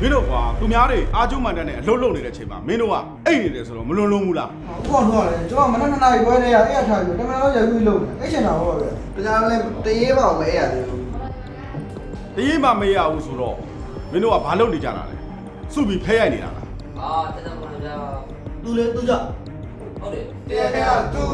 များတွေအာကျုံမှန်တန်းနဲ့အလုတ်လုံနေတဲ့အချိန်မှာမင်းတို့ကအိတ်နေတယ်ဆိုတော့မလွန်လုံးဘူးလားဥပဒေတော့လေကျွန်တော်မနက်နှစ်နာရီခွဲတည်းကအဲ့ရထားပြီးတမန်တော်ရိုက်ပြီးလုပ်နေအဲ့ချင်တာဟုတ်ပါပဲတရားလည်းတရေပါအောင်မအဲ့ရသေးဘူးတရင်မှမရဘူးဆိုတော့မင်းတို့ကဘာလုပ်နေကြတာလဲစုပြီးဖဲရိုက်နေတာလားအာတက်တယ်ပါဗျာသူလေသူကြဟုတ်တယ်တရားကသူ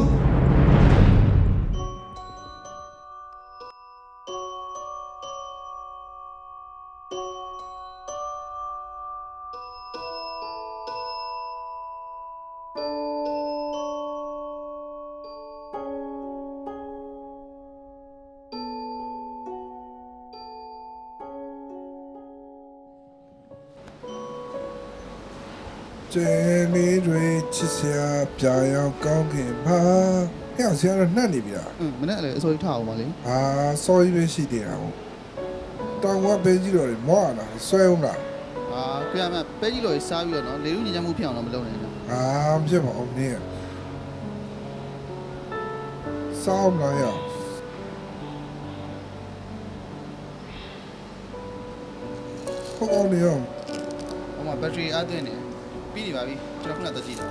ကျဲလေးတွေချစ်စရာပြာရောက်ကောင်းခင်ပါဟဲ့ဆရာတော့နှက်နေပြီလားอืมမနေ့လည်းအစိုးရထားအောင်ပါလေအာစောကြီးပဲရှိသေးတာဟုတ်တောင်ကပဲကြီးတော့မောရလားဆွဲဦးလားအာပြရမပဲကြီးလို့စားပြီးတော့နော်လေလူညဉ့်ညမ်းမှုဖြစ်အောင်တော့မလုပ်နိုင်ဘူးအာမဖြစ်ပါအောင်နင်းစောင်းလာရဟုတ်အောင်နေရောဟိုမှာဘက်ထရီအားသွင်းနေ ပြီးနေပါပြီကျွန်တော်ခုနတက်ကြည့်တယ်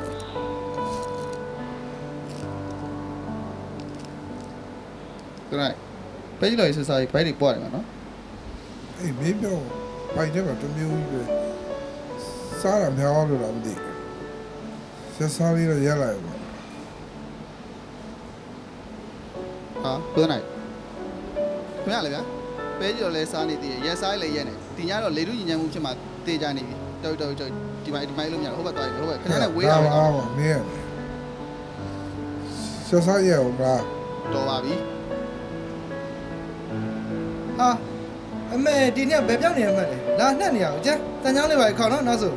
ကရိုက်ပဲကြီးလို့ဆက်စားပြီးဘိုက်တွေပွားတယ်မှာနော်အေးမင်းပြောပိုင်တယ်မှာတမျိုးကြီးပဲစားရမြောင်းလို့တော့မသိဆက်စားလေးတော့ရက်လိုက်ပါဟာကိုနိုင်မရလေဗျာပဲကြီးလို့လဲစားနေသေးတယ်ရက်စားလည်းရက်နေဒီညတော့လေလူညဉ့်ညမ်းမှုဖြစ်မှာတေးကြနေပြီ တော်တော်တော်ဒီမိုင်းဒီမိုင်းလို့မရဟုတ်ပါသွားပြီဟုတ်ပါခဏနဲ့ဝေးတာပါပဲပါမင်းဆက်စားရအောင်လားတော်ပါပြီဟာအမေဒီနေ့ဘယ်ပြောင်းနေရမှတ်လဲလာနှက်နေရအောင်ကျန်တန်ချောင်းလေးပါခေါင်းတော့နောက်ဆို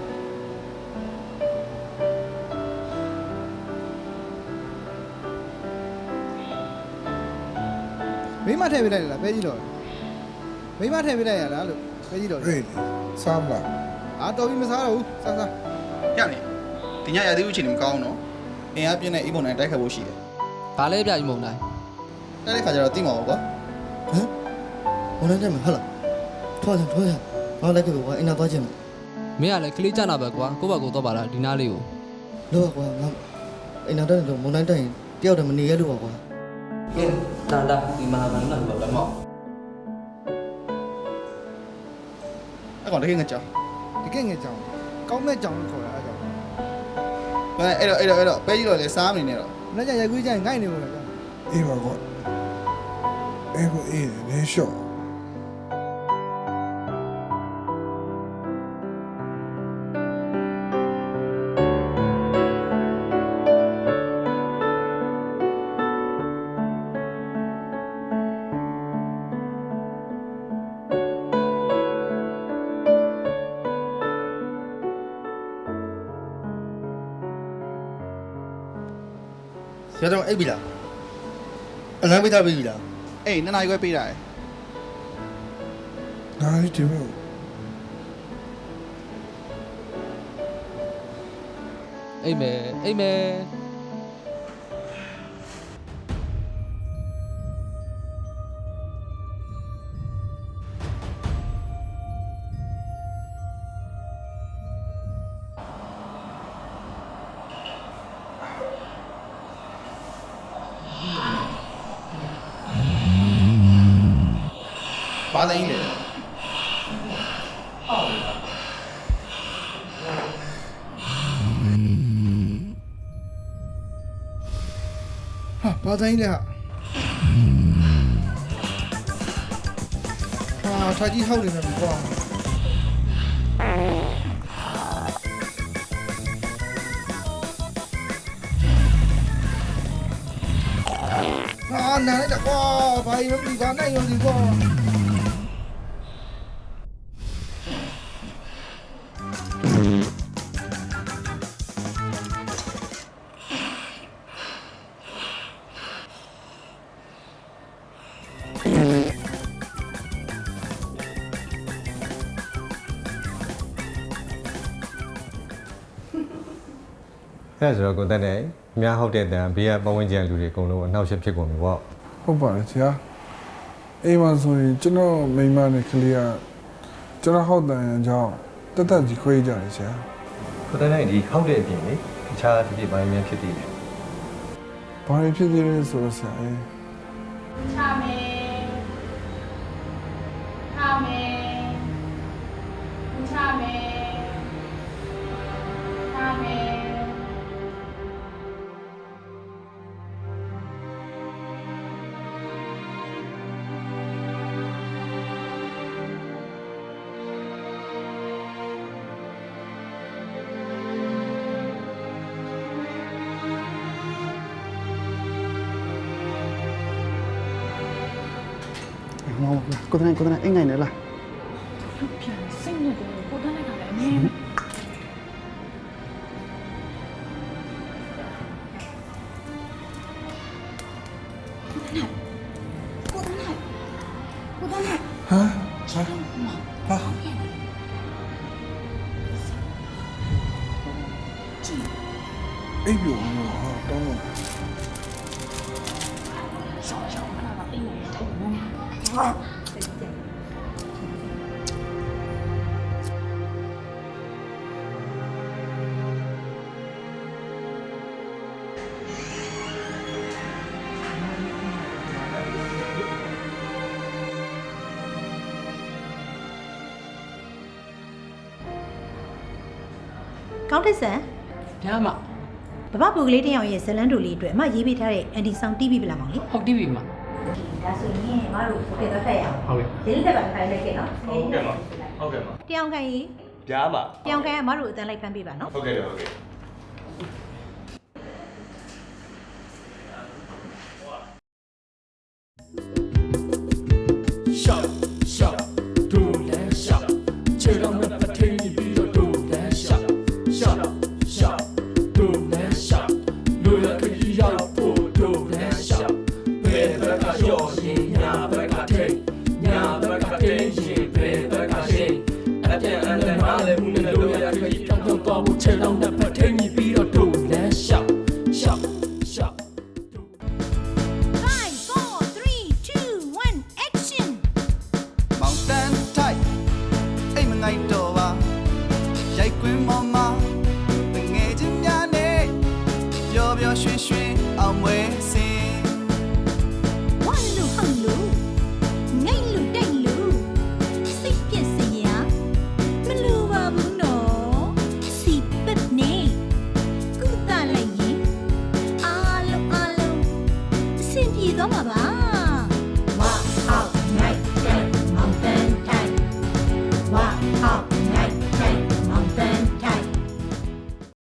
မိမထည့်ပေးလိုက်လားပဲကြီးတော့မိမထည့်ပေးလိုက်ရလားလို့ပဲကြီးတော့အေးစားမလား အာတော်ပြီမစားတော့ဘူးစားစားရနေဒီညရသေးဘူးချိန်မကောင်းတော့အင်အားပြင်းတဲ့အိမ်ပုံနိုင်တိုက်ခတ်ဖို့ရှိတယ်ဘာလဲပြကြီးမုံတိုင်းတိုက်တဲ့ခါကျတော့တိမှာပါကွာဟမ်ဘယ်နဲ့တက်မဟုတ်လားထွားစမ်းထွားစမ်းဘာလဲကြောကွာအင်းနာသွားချင်မင်းကလည်းကလေးကြနာပဲကွာကိုယ့်ဘက်ကိုတော့ပါလားဒီနားလေးကိုလို့ကွာငါအင်းနာတက်တော့မုန်တိုင်းတိုင်တယောက်တည်းမနေရလို့ပါကွာကဲလာလာဒီမှာဘာလို့လဲတော့မောက်အဲ့ကောင်တကယ်ငကြောင် ဒီကဲငယ်ကြောင်ကောင်းမဲ့ကြောင်လို့ခေါ်တာအဲ့ကြောင်ဘယ်အဲ့တော့အဲ့တော့အဲ့တော့ပဲကြီးတော့လေစားမနေနဲ့တော့မနေ့ကရိုက်ကူးကျရင်ငိုက်နေလို့လေကြောင်အေးပါကွာအေးကိုအေးနေရှော့ ရာတော်အိပ်ပြီလားအလံပေးထားပြီလားအေးနှစ်နာရီခွဲပေးတာရယ်ငါလေးဒီမဲ့အိမ်မယ်အိမ်မယ် ဘာသိင်းလဲဟာဘာတိုင်းလဲဟာဟာထားကြီးဟောက်နေတယ်ကွာဟာနားလိုက်တာကွာဘာရုံးဒီဘာနိုင်ရုံးဒီကွာ အဲ့ဒါဆိုတော့ကိုတက်တယ်အများဟုတ်တဲ့တန်ဘေးကပတ်ဝန်းကျင်လူတွေအကုန်လုံးအနှောက်အယှက်ဖြစ်ကုန်ပြီပေါ့ဟုတ်ပါတယ်ဆရာအိမ်မှာဆိုရင်ကျွန်တော်မိန်းမနဲ့ကလေးကကျွန်တော်ဟောက်တန်ရန်ကြောင့်တက်တက်ကြီးခွေးကြတယ်ဆရာကိုတန်းနိုင်ဒီဟောက်တဲ့အပြင်လေတခြားဒီပိုင်းများဖြစ်သေးတယ်ဘာတွေဖြစ်သေးလဲဆိုတော့ဆရာအဲထားမယ် ဟောကိုတန်းကိုတန်းအိမ်နိုင်နေလားပြန်စိတ်နဲ့တော့ကိုတန်းလိုက်တာလည်းအမြဲအိပ်ပြုံ ကောင်းတဲ့ဆန်ဗျာမဘဘပူကလေးတစ်ယောက်ရဲ့ဇလန်းတူလေးအတွက်အမရေးပေးထားတဲ့အန်တီဆောင်တီးပြီးပြလာမောင်လေဟုတ်တိပြီမ ဒါဆိုရင်မတို့ဖေတော့ထက်ရအောင်ဟုတ်ကဲ့ဒီလေးတက်ပါခိုင်းလိုက်ခဲ့နော်ဟုတ်ကဲ့ပါဟုတ်ကဲ့ပါတယောင်ခိုင်းကြီးပြားမှာတယောင်ခိုင်းကမတို့အတန်းလိုက်ဖမ်းပေးပါနော်ဟုတ်ကဲ့ဟုတ်ကဲ့ ကုသလို